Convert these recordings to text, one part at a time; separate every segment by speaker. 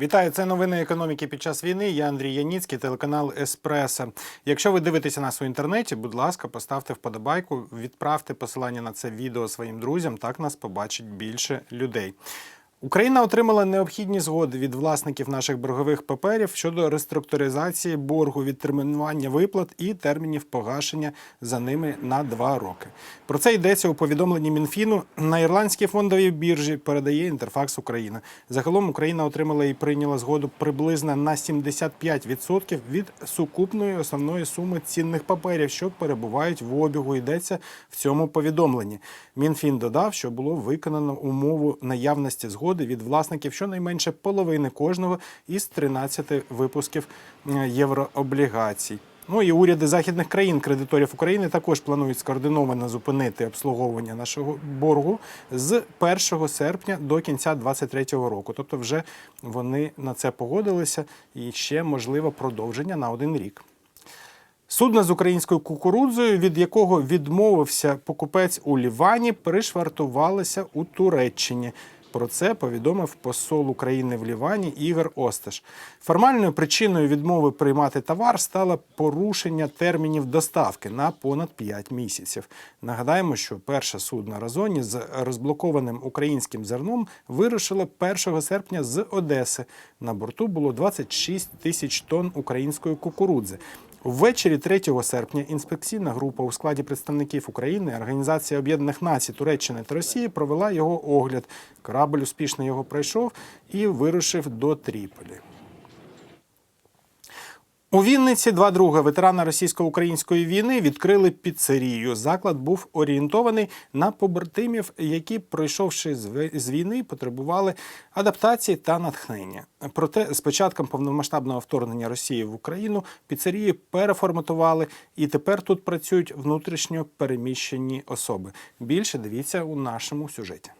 Speaker 1: Вітаю, це новини економіки під час війни. Я Андрій Яніцький, телеканал Еспреса. Якщо ви дивитеся нас у інтернеті, будь ласка, поставте вподобайку, відправте посилання на це відео своїм друзям. Так нас побачить більше людей. Україна отримала необхідні згоди від власників наших боргових паперів щодо реструктуризації боргу, відтермінування виплат і термінів погашення за ними на два роки. Про це йдеться у повідомленні Мінфіну на ірландській фондовій біржі. Передає Інтерфакс Україна. Загалом Україна отримала і прийняла згоду приблизно на 75% від сукупної основної суми цінних паперів, що перебувають в обігу. Йдеться в цьому повідомленні. Мінфін додав, що було виконано умову наявності згоди від власників щонайменше половини кожного із 13 випусків е, єврооблігацій. Ну і уряди західних країн, кредиторів України, також планують скоординовано зупинити обслуговування нашого боргу з 1 серпня до кінця 2023 року. Тобто, вже вони на це погодилися, і ще можливо продовження на один рік. Судно з українською кукурудзою, від якого відмовився покупець у Лівані, пришвартувалося у Туреччині. Про це повідомив посол України в Лівані Ігор Осташ. Формальною причиною відмови приймати товар стало порушення термінів доставки на понад 5 місяців. Нагадаємо, що перше судно Разоні з розблокованим українським зерном вирушило 1 серпня з Одеси. На борту було 26 тисяч тонн української кукурудзи. Ввечері 3 серпня інспекційна група у складі представників України, Організації Об'єднаних Націй Туреччини та Росії провела його огляд. Корабль успішно його пройшов і вирушив до Тріполі. У Вінниці два друга ветерана російсько-української війни відкрили піцерію. Заклад був орієнтований на побратимів, які, пройшовши з війни, потребували адаптації та натхнення. Проте з початком повномасштабного вторгнення Росії в Україну піцерії переформатували, і тепер тут працюють внутрішньо переміщені особи. Більше дивіться у нашому сюжеті.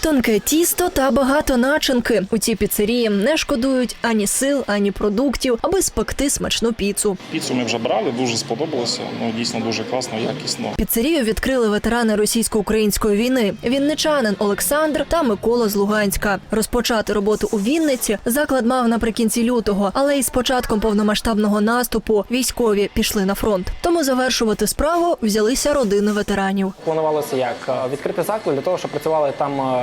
Speaker 2: Тонке тісто та багато начинки. У цій піцерії не шкодують ані сил, ані продуктів, аби спекти смачну піцу.
Speaker 3: Піцу ми вже брали, дуже сподобалося. Ну дійсно дуже класно, якісно.
Speaker 2: Піцерію відкрили ветерани російсько-української війни. Вінничанин Олександр та Микола з Луганська. Розпочати роботу у Вінниці заклад мав наприкінці лютого, але із початком повномасштабного наступу військові пішли на фронт. Тому завершувати справу взялися родини ветеранів.
Speaker 4: Планувалося як Е, відкрити заклад для того, щоб працювали там е,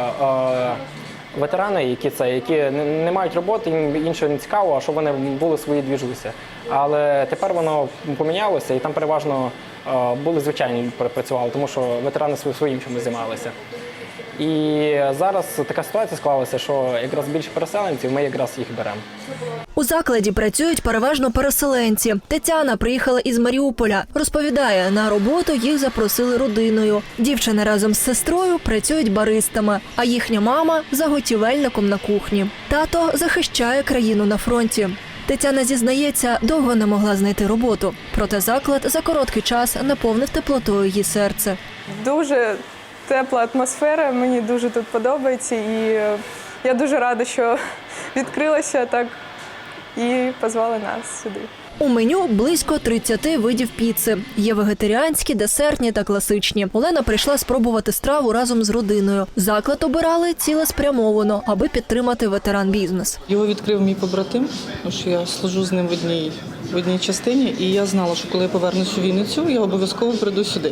Speaker 4: ветерани, які це, які не, мають роботи, їм іншого не цікаво, а щоб вони були свої двіжуся. Але тепер воно помінялося, і там переважно е, були звичайні працювали, тому що ветерани своїм чимось займалися. І зараз така ситуація склалася, що якраз більше переселенців, ми якраз їх беремо.
Speaker 2: У закладі працюють переважно переселенці. Тетяна приїхала із Маріуполя. Розповідає, на роботу їх запросили родиною. Дівчина разом з сестрою працюють баристами, а їхня мама заготівельником на кухні. Тато захищає країну на фронті. Тетяна зізнається, довго не могла знайти роботу. Проте заклад за короткий час наповнив теплотою її серце.
Speaker 5: Дуже тепла атмосфера, мені дуже тут подобається, і е, я дуже рада, що відкрилася так і позвали нас сюди.
Speaker 2: У меню близько 30 видів піци. Є вегетаріанські, десертні та класичні. Олена прийшла спробувати страву разом з родиною. Заклад обирали цілеспрямовано, аби підтримати ветеран бізнес.
Speaker 6: Його відкрив мій побратим, тому що я служу з ним в одній, в одній частині, і я знала, що коли я повернусь у Вінницю, я обов'язково прийду сюди.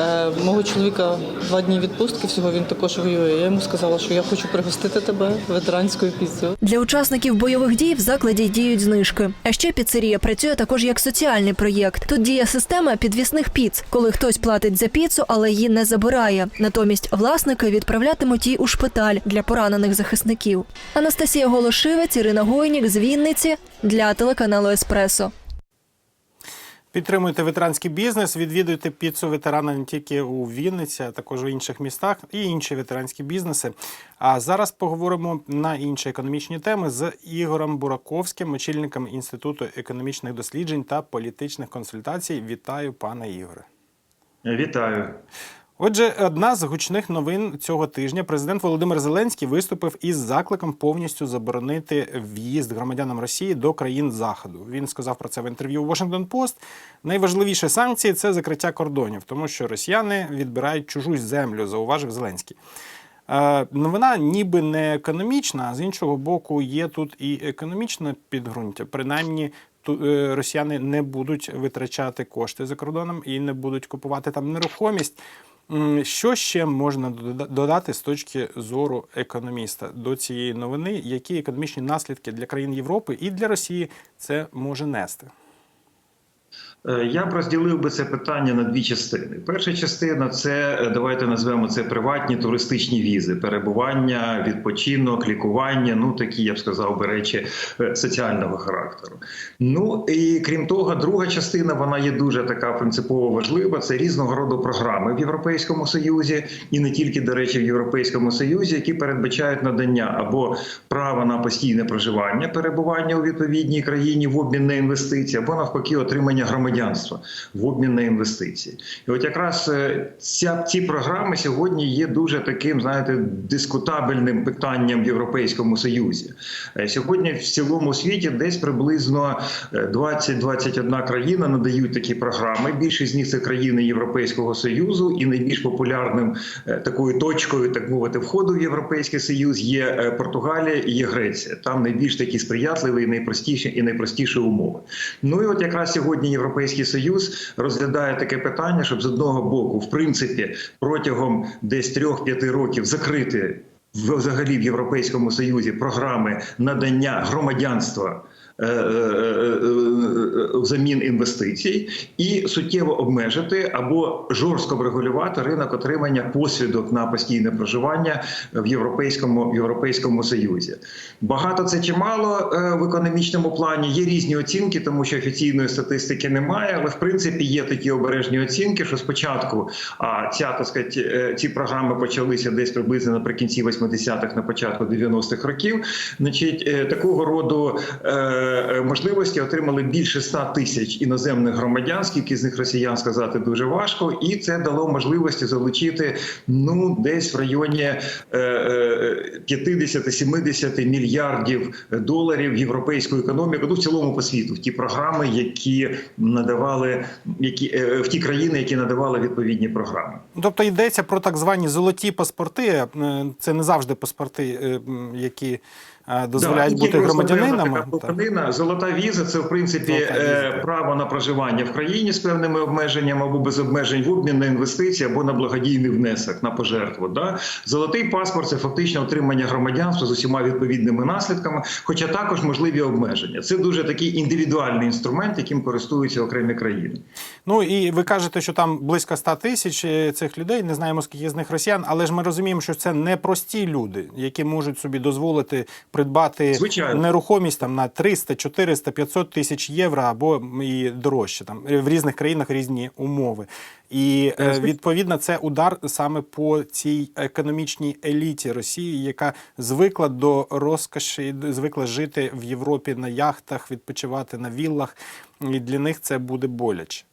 Speaker 6: Е, мого чоловіка два дні відпустки, всього він також воює. Я йому сказала, що я хочу пригостити тебе ветеранською піцею.
Speaker 2: Для учасників бойових дій в закладі діють знижки. А ще піцерія працює також як соціальний проєкт. Тут діє система підвісних піц, коли хтось платить за піцу, але її не забирає. Натомість власники відправлятимуть її у шпиталь для поранених захисників. Анастасія Голошивець, Ірина Гойнік з Вінниці для телеканалу Еспресо.
Speaker 1: Підтримуйте ветеранський бізнес, відвідуйте піцу ветерана не тільки у Вінниці, а також у інших містах і інші ветеранські бізнеси. А зараз поговоримо на інші економічні теми з Ігорем Бураковським, очільником Інституту економічних досліджень та політичних консультацій. Вітаю, пане Ігоре.
Speaker 7: Вітаю.
Speaker 1: Отже, одна з гучних новин цього тижня президент Володимир Зеленський виступив із закликом повністю заборонити в'їзд громадянам Росії до країн Заходу. Він сказав про це в інтерв'ю Washington Post. Найважливіші санкції це закриття кордонів, тому що росіяни відбирають чужу землю, зауважив Зеленський. Е, Новина ніби не економічна, а з іншого боку, є тут і економічне підґрунтя. Принаймні, ту- е, росіяни не будуть витрачати кошти за кордоном і не будуть купувати там нерухомість. Що ще можна додати з точки зору економіста до цієї новини? Які економічні наслідки для країн Європи і для Росії це може нести?
Speaker 7: Е, Я б розділив би це питання на дві частини. Перша частина це е, давайте назвемо це приватні туристичні візи, перебування, відпочинок, лікування. Ну такі я б сказав би речі е, соціального характеру. Ну і крім того, друга частина вона є дуже така принципово важлива. Це різного роду програми в Європейському Союзі, і не тільки до речі, в Європейському Союзі, які передбачають надання або права на постійне проживання, перебування у відповідній країні в обмін на інвестиції, або навпаки, отримання громадянства в обмін на інвестиції. І от якраз е, ця ці програми сьогодні є дуже таким, знаєте, дискутабельним питанням в Європейському Союзі. Е, Сьогодні в цілому світі десь приблизно е, 20-21 країна надають такі програми. Більшість з них це країни Європейського Союзу, і найбільш популярним е, такою точкою, так мовити, входу в Європейський Союз є е, Португалія і є Греція. Там найбільш такі сприятливі і найпростіші і найпростіші умови. Ну і от якраз сьогодні Європейський Союз розглядає таке питання, щоб з одного боку, в принципі, протягом десь 3-5 років закрити взагалі в Європейському Союзі програми надання громадянства. Е, е, е, Взамін інвестицій і суттєво обмежити або жорстко врегулювати ринок отримання посвідок на постійне проживання в європейському в європейському союзі. Багато це чи мало е, в економічному плані. Є різні оцінки, тому що офіційної статистики немає. Але в принципі є такі обережні оцінки, що спочатку а ця так сказати, ці програми почалися десь приблизно наприкінці 80-х, на початку 90-х років. Значить, такого роду можливості отримали більше 100 тисяч іноземних громадян, скільки з них росіян сказати дуже важко, і це дало можливості залучити ну десь в районі е, е, 50-70 мільярдів доларів європейську економіку, ну в цілому по світу, в ті програми, які надавали, які е, в ті країни, які надавали відповідні програми.
Speaker 1: Тобто йдеться про так звані золоті паспорти. Е, Це не завжди паспорти, е, які е, дозволяють
Speaker 7: Да,
Speaker 1: бути громадянинами.
Speaker 7: така
Speaker 1: Так.
Speaker 7: Золота віза це в принципі
Speaker 1: віза,
Speaker 7: е, право на проживання в країні з певними обмеженнями або без обмежень в обмін на інвестиції або на благодійний внесок на пожертву. Да? Золотий паспорт це фактично отримання громадянства з усіма відповідними наслідками, хоча також можливі обмеження. Це дуже такий індивідуальний інструмент, яким користуються окремі країни.
Speaker 1: Ну і ви кажете, що там близько 100 тисяч е, цих людей. Не знаємо скільки з них росіян, але ж ми розуміємо, що це не прості люди, які можуть собі дозволити придбати
Speaker 7: Звичайно.
Speaker 1: нерухомість там на 300, 400, 500 тисяч євро або і дорожче. Там е, в різних країнах різні умови. І е, відповідно це удар саме по цій економічній еліті Росії, яка звикла до розкоші, звикла жити в Європі на яхтах, відпочивати на віллах, і для них це буде боляче.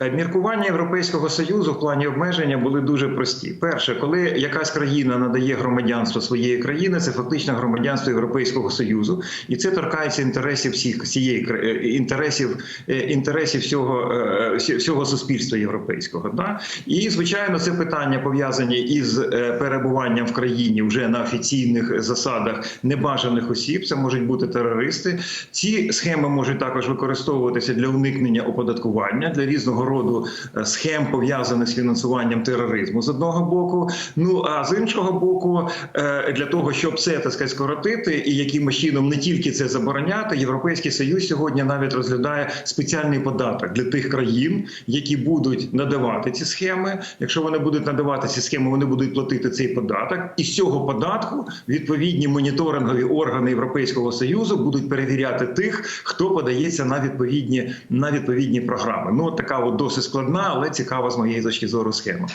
Speaker 7: Е, Міркування Європейського союзу в плані обмеження були дуже прості. Перше, коли якась країна надає громадянство своєї країни, це фактично громадянство Європейського союзу, і це торкається інтересів всіх всієї е, інтересів е, інтересів всього, всього суспільства європейського. Да? І звичайно, це питання пов'язані із перебуванням в країні вже на офіційних засадах небажаних осіб. Це можуть бути терористи. Ці схеми можуть також використовуватися для уникнення оподаткування для різного роду е, схем пов'язаних з фінансуванням тероризму з одного боку. Ну а з іншого боку, е, для того, щоб це так сказати, скоротити і якимось чином не тільки це забороняти, європейський союз сьогодні навіть розглядає спеціальний податок для тих країн, які будуть надавати ці схеми. Якщо вони будуть надавати ці схеми, вони будуть платити цей податок, і з цього податку відповідні моніторингові органи Європейського союзу будуть перевіряти тих, хто подається на відповідні на відповідні програми. Ну така от досить складна, але цікава з моєї точки зору схема.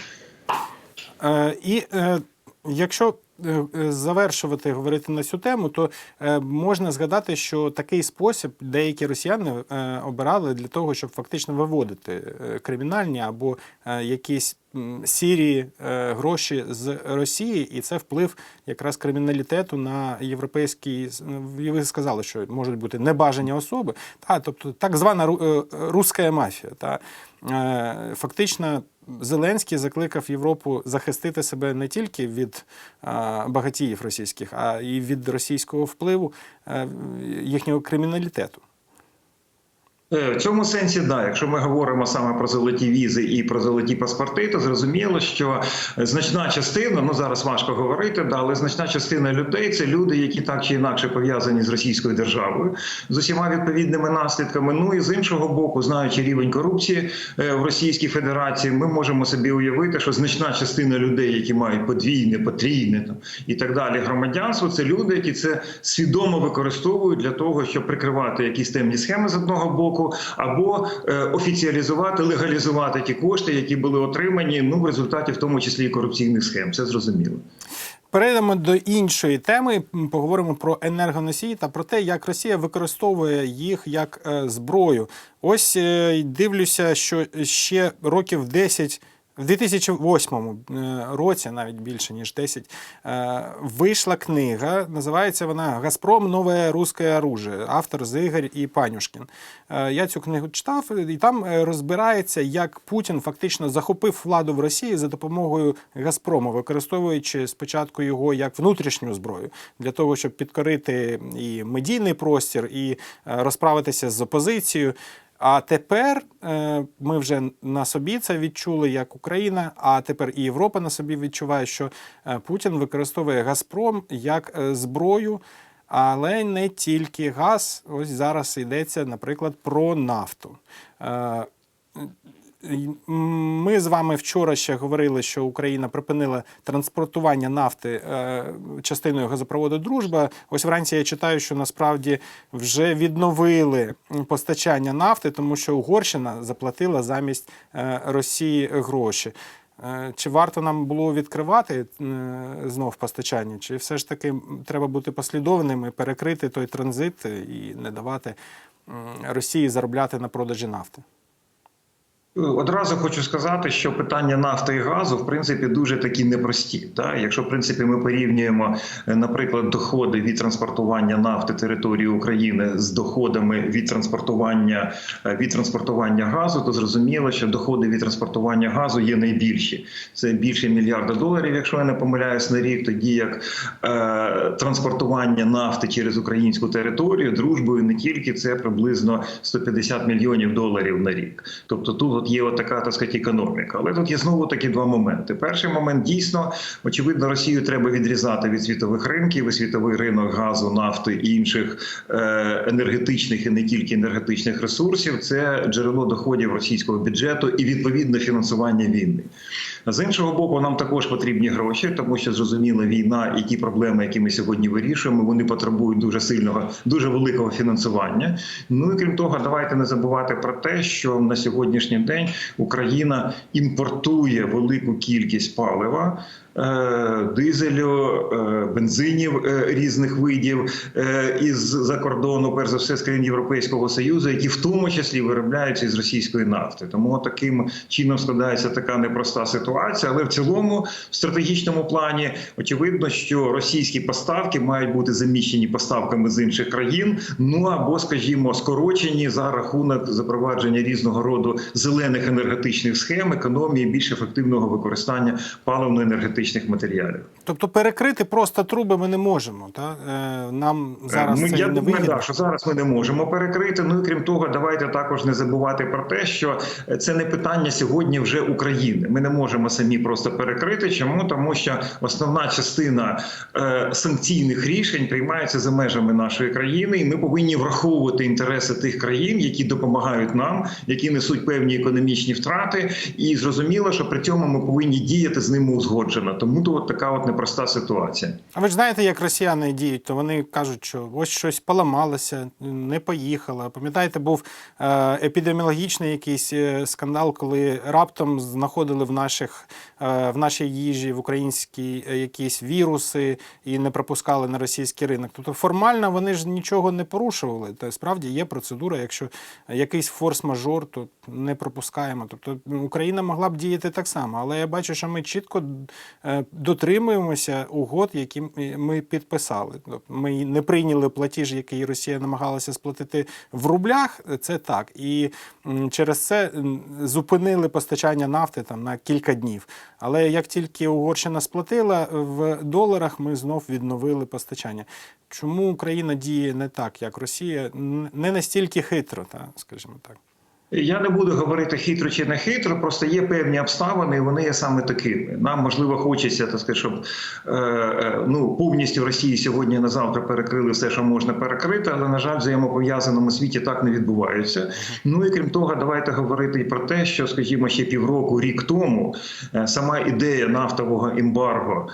Speaker 1: Е, і е, якщо е, е, завершувати говорити на цю тему, то е, можна згадати, що такий спосіб деякі росіяни обирали для того, щоб фактично виводити кримінальні або якісь сірі гроші з Росії, і це вплив якраз криміналітету на європейський і ви сказали, що можуть бути небажані особи, та тобто так звана ру- руська мафія. Та фактично Зеленський закликав Європу захистити себе не тільки від багатіїв російських, а і від російського впливу е, їхнього криміналітету.
Speaker 7: Е, В цьому сенсі, да, якщо ми говоримо саме про золоті візи і про золоті паспорти, то зрозуміло, що значна частина, ну зараз важко говорити, да, але значна частина людей це люди, які так чи інакше пов'язані з російською державою, з усіма відповідними наслідками. Ну і з іншого боку, знаючи рівень корупції е, в Російській Федерації, ми можемо собі уявити, що значна частина людей, які мають подвійне, потрійне там і так далі, громадянство, це люди, які це свідомо використовують для того, щоб прикривати якісь темні схеми з одного боку, або е, офіціалізувати, легалізувати ті кошти, які були отримані, ну в результаті в тому числі і корупційних схем. Це зрозуміло.
Speaker 1: Перейдемо до іншої теми. Поговоримо про енергоносії та про те, як Росія використовує їх як е, зброю. Ось е, дивлюся, що ще років 10 в 2008 е, році, навіть більше ніж 10, е, вийшла книга. Називається вона Газпром нове русське оружие. Автор Зигар і Панюшкін. Е, Я цю книгу читав, і там розбирається, як Путін фактично захопив владу в Росії за допомогою Газпрому, використовуючи спочатку його як внутрішню зброю для того, щоб підкорити і медійний простір, і розправитися з опозицією. А тепер е, ми вже на собі це відчули як Україна, а тепер і Європа на собі відчуває, що е, Путін використовує Газпром як е, зброю, але не тільки газ. Ось зараз йдеться, наприклад, про нафту. Ми з вами вчора ще говорили, що Україна припинила транспортування нафти е, частиною газопроводу Дружба. Ось вранці я читаю, що насправді вже відновили постачання нафти, тому що Угорщина заплатила замість е, Росії гроші. Е, Чи варто нам було відкривати знов постачання, чи все ж таки треба бути послідовними, перекрити той транзит і не давати Росії заробляти на продажі нафти?
Speaker 7: Одразу хочу сказати, що питання нафти і газу в принципі дуже такі непрості. Так? Якщо в принципі ми порівнюємо, е, наприклад, доходи від транспортування нафти території України з доходами від транспортування е, від транспортування газу, то зрозуміло, що доходи від транспортування газу є найбільші. Це більше мільярда доларів, якщо я не помиляюсь на рік. Тоді як е, транспортування нафти через українську територію дружбою не тільки це приблизно 150 мільйонів доларів на рік. Тобто тут от є от така так сказати, економіка. Але тут є знову такі два моменти. Перший момент дійсно очевидно, Росію треба відрізати від світових ринків, і світовий ринок газу, нафти і інших е, енергетичних і не тільки енергетичних ресурсів. Це джерело доходів російського бюджету і відповідне фінансування війни. З іншого боку, нам також потрібні гроші, тому що зрозуміла війна і ті проблеми, які ми сьогодні вирішуємо, вони потребують дуже сильного, дуже великого фінансування. Ну і крім того, давайте не забувати про те, що на сьогоднішній день Україна імпортує велику кількість палива. Е, Дизелю, е, бензинів е, різних видів із за кордону, перш за все з країн Європейського союзу, які в тому числі виробляються із російської нафти. Тому таким чином складається така непроста ситуація. Але в цілому, в стратегічному плані, очевидно, що російські поставки мають бути заміщені поставками з інших країн. Ну або, скажімо, скорочені за рахунок запровадження різного роду зелених енергетичних схем, економії, більш ефективного використання паливно-енергетичних матеріалів.
Speaker 1: Тобто перекрити просто труби ми не можемо. Та? Е, Нам зараз
Speaker 7: ну,
Speaker 1: це
Speaker 7: я
Speaker 1: не
Speaker 7: думаю, да, що зараз ми не можемо перекрити. Ну і крім того, давайте також не забувати про те, що це не питання сьогодні вже України. Ми не можемо самі просто перекрити. Чому тому, що основна частина е, санкційних рішень приймається за межами нашої країни, і ми повинні враховувати інтереси тих країн, які допомагають нам, які несуть певні економічні втрати. І зрозуміло, що при цьому ми повинні діяти з ними узгоджено. Тому то от така от непроста ситуація.
Speaker 1: А ви ж знаєте, як росіяни діють, то вони кажуть, що ось щось поламалося, не поїхало. Пам'ятаєте, був е, епідеміологічний якийсь е, скандал, коли раптом знаходили в наших е, в нашій їжі в українській якісь віруси і не пропускали на російський ринок. Тобто формально вони ж нічого не порушували. Та справді є процедура, якщо якийсь форс-мажор, то не пропускають. допускаємо. Тобто Україна могла б діяти так само, але я бачу, що ми чітко дотримуємося угод, які ми підписали. Тобто Ми не прийняли платіж, який Росія намагалася сплатити в рублях. Це так, і через це зупинили постачання нафти там на кілька днів. Але як тільки Угорщина сплатила в доларах, ми знов відновили постачання. Чому Україна діє не так, як Росія? Не настільки хитро, та, скажімо так.
Speaker 7: Я не буду говорити хитро чи не хитро, просто є певні обставини, і вони є саме такими. Нам можливо хочеться так сказати, щоб е, е, ну повністю в Росії сьогодні на завтра перекрили все, що можна перекрити, але на жаль, в взаємопов'язаному світі так не відбувається. Ну і крім того, давайте говорити і про те, що, скажімо, ще півроку, рік тому е, сама ідея нафтового ембарго,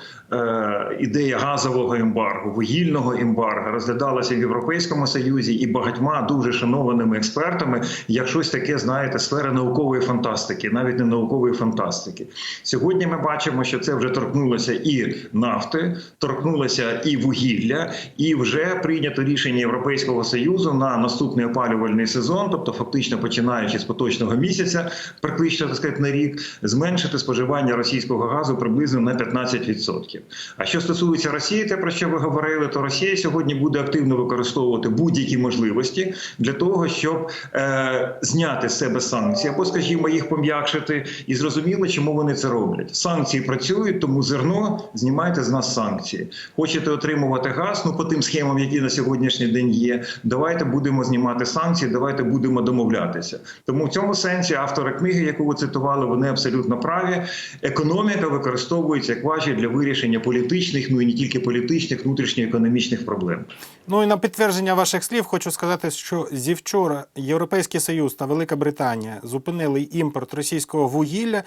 Speaker 7: ідея газового ембарго, вугільного ембарго розглядалася в Європейському Союзі і багатьма дуже шанованими експертами, як щось таке, знаєте, сфера наукової фантастики, навіть не наукової фантастики. Сьогодні ми бачимо, що це вже торкнулося і нафти, торкнулося і вугілля, і вже прийнято рішення Європейського союзу на наступний опалювальний сезон, тобто фактично починаючи з поточного місяця, практично так сказати, на рік, зменшити споживання російського газу приблизно на 15%. А що стосується Росії, те про що ви говорили, то Росія сьогодні буде активно використовувати будь-які можливості для того, щоб е, зняти з себе санкції, або, скажімо, їх пом'якшити, і зрозуміло, чому вони це роблять. Санкції працюють, тому зерно знімайте з нас санкції. Хочете отримувати газ? Ну по тим схемам, які на сьогоднішній день є. Давайте будемо знімати санкції, давайте будемо домовлятися. Тому в цьому сенсі автори книги, яку ви цитували, вони абсолютно праві. Економіка використовується як важіль для вирішення політичних, ну і не тільки політичних, внутрішньоекономічних проблем.
Speaker 1: Ну і на підтвердження ваших слів хочу сказати, що зі вчора Європейський Союз та Велика Британія зупинили імпорт російського вугілля.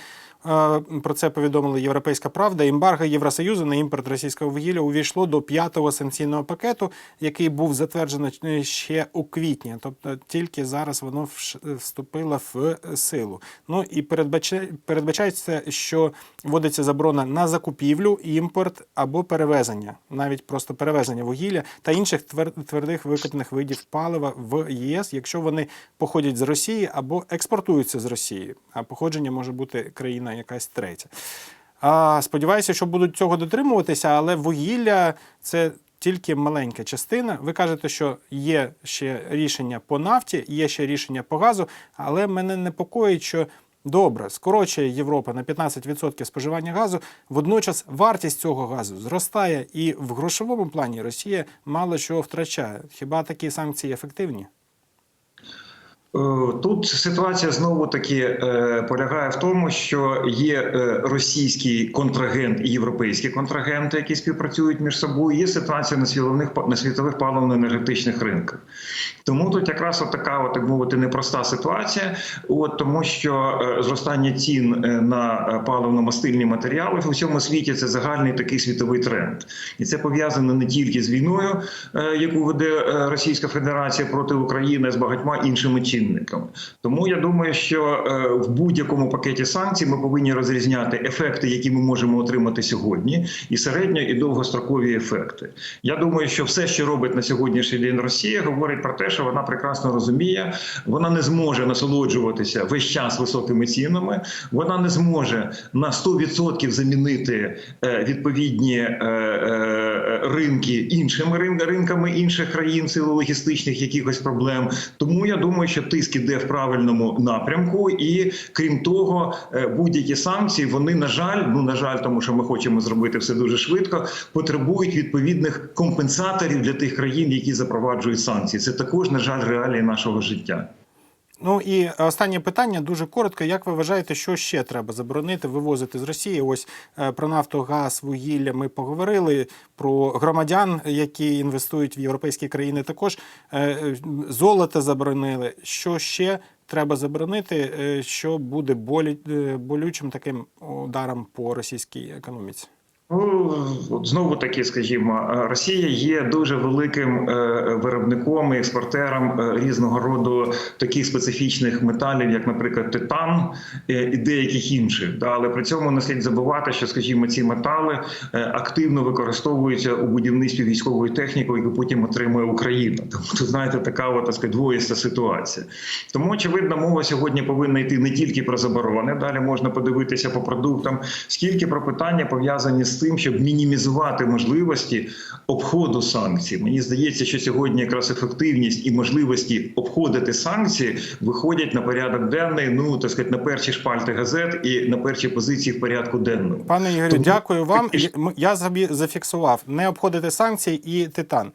Speaker 1: Про це повідомила Європейська Правда. Ембарго Євросоюзу на імпорт російського вугілля увійшло до п'ятого санкційного пакету, який був затверджений ще у квітні. Тобто тільки зараз воно вступило в силу. Ну і передбачає, передбачається, що вводиться заборона на закупівлю, імпорт або перевезення, навіть просто перевезення вугілля та інших твер- твердих викопних видів палива в ЄС, якщо вони походять з Росії або експортуються з Росії, а походження може бути країна якась третя. А, сподіваюся, що будуть цього дотримуватися, але вугілля це тільки маленька частина. Ви кажете, що є ще рішення по нафті, є ще рішення по газу, але мене непокоїть, що добре, скорочує Європа на 15% споживання газу. Водночас вартість цього газу зростає, і в грошовому плані Росія мало що втрачає. Хіба такі санкції ефективні?
Speaker 7: Е, Тут ситуація знову таки е, полягає в тому, що є е, російський контрагент і європейські контрагенти, які співпрацюють між собою. Є ситуація на світових на світових паливно-енергетичних ринках. Тому тут якраз така, так мовити, непроста ситуація. От тому, що зростання цін на паливно-мастильні матеріали в усьому світі це загальний такий світовий тренд, і це пов'язано не тільки з війною, яку веде Російська Федерація проти України, з багатьма іншими чинниками. Тому я думаю, що е, в будь-якому пакеті санкцій ми повинні розрізняти ефекти, які ми можемо отримати сьогодні, і середньо і довгострокові ефекти. Я думаю, що все, що робить на сьогоднішній день Росія, говорить про те, що вона прекрасно розуміє, вона не зможе насолоджуватися весь час високими цінами, вона не зможе на 100% замінити е, відповідні е, ринки іншими рин- ринками інших країн силу логістичних якихось проблем. Тому я думаю, що тиск іде в правильному напрямку, і крім того, е, будь-які санкції вони на жаль, ну на жаль, тому що ми хочемо зробити все дуже швидко, потребують відповідних компенсаторів для тих країн, які запроваджують санкції. Це також на жаль реалії нашого життя.
Speaker 1: Ну і останнє питання дуже коротко. Як ви вважаєте, що ще треба заборонити вивозити з Росії? Ось е, про нафту, газ, вугілля ми поговорили. Про громадян, які інвестують в європейські країни, також Е, е, золото заборонили. Що ще треба заборонити, е, що буде болі, е, болючим таким ударом по російській економіці?
Speaker 7: Ну, знову таки, скажімо, е, Росія є дуже великим е, виробником і експортером е, різного роду таких специфічних металів, як, наприклад, титан і деяких інших. Але при цьому не слід забувати, що, скажімо, ці метали активно використовуються у будівництві військової техніки, яку потім отримує Україна. Тому тут знаєте, така от, так сказати, двоїста ситуація. Тому очевидно, мова сьогодні повинна йти не тільки про заборони. Далі можна подивитися по продуктам, скільки про питання пов'язані з тим, щоб мінімізувати можливості обходу санкцій. Мені здається, що сьогодні якраз ефективність і можливості обходити санкції виходять на порядок денний. Ну так сказати, на перші шпальти газет і на перші позиції в порядку денному.
Speaker 1: Пане Ігорю,
Speaker 7: Тому-
Speaker 1: дякую вам. Я- зафіксував не обходити санкції і титан.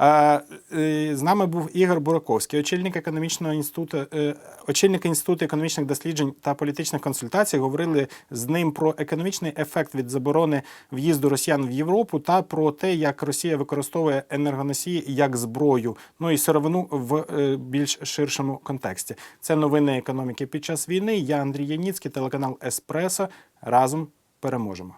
Speaker 1: Е, З нами був Ігор Бураковський, очільник економічного інституту, е, очільник інституту економічних досліджень та політичних консультацій. Говорили з ним про економічний ефект від заборони в'їзду росіян в Європу та про те, як Росія використовує енергоносії як зброю, ну і сировину в е, більш ширшому контексті. Це новини економіки під час війни. Я Андрій Яніцький, телеканал Еспресо. Разом переможемо.